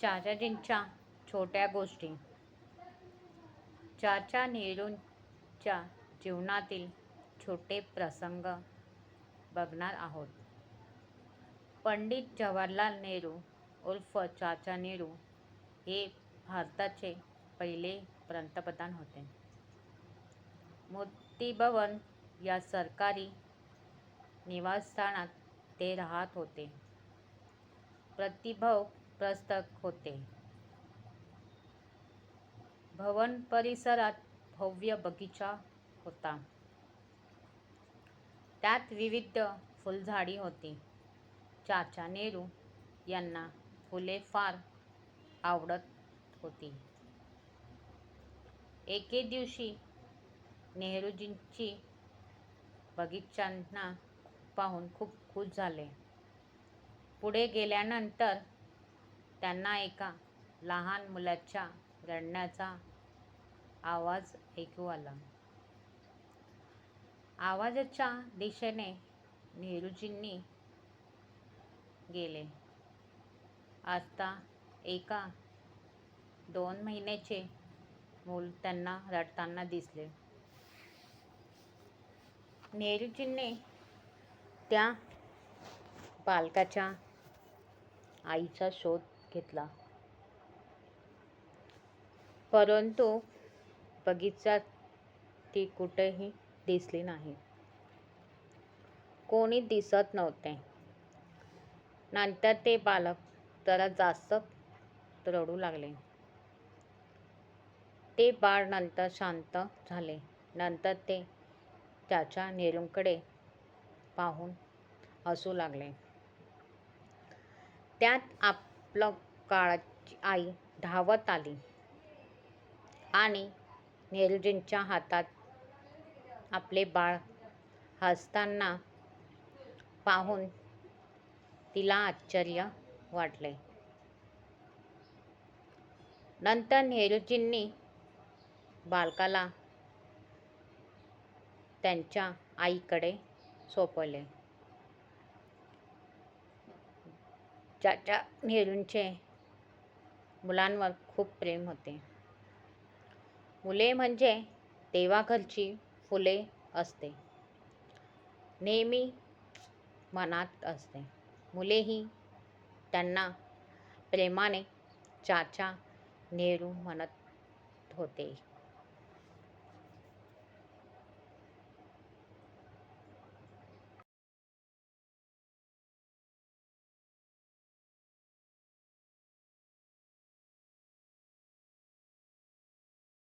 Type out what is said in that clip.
चाचाजींच्या छोट्या गोष्टी चाचा नेहरूंच्या जीवनातील छोटे प्रसंग बघणार आहोत. पंडित जवाहरलाल नेहरू उर्फ चाचा नेहरू हे भारताचे पहिले पंतप्रधान होते. मोतीभवन या सरकारी निवासस्थानात ते राहत होते. प्रस्तक होते. भवन परिसरात भव्य बगीचा होता. त्यात विविध फुलझाडी होती. चाचा नेहरू यांना फुले फार आवडत होती. एके दिवशी नेहरूजींची बगीचांना पाहून खूप खुश झाले. पुढे गेल्यानंतर त्यांना एका लहान मुलाच्या रडण्याचा आवाज ऐकू आला. आवाजाच्या दिशेने नेहरूजींनी गेले आता एका दोन महिन्याचे मूल त्यांना रडताना दिसले. नेहरूजींनी त्या बालकाच्या आईचा शोध घेतला. परंतु बगीचात ती कुठेही दिसली नाही. कोणी दिसत नव्हते. नंतर ते बालक जरा जास्त रडू लागले. ते बाळ नंतर शांत झाले. नंतर ते त्याच्या नेहरूंकडे पाहून हसू लागले. त्यात आपलं काळाची आई धावत आली आणि नेहरूजींच्या हातात आपले बाळ हसताना पाहून तिला आश्चर्य वाटले. नंतर नेहरूजींनी बालकाला त्यांच्या आईकडे सोपवले. ज्याच्या नेहरूंचे मुलांवर खूप प्रेम होते. मुले म्हणजे देवाघरची फुले असते. नेहमी मनात असते. मुलेही त्यांना प्रेमाने चाचा नेहरू म्हणत होते.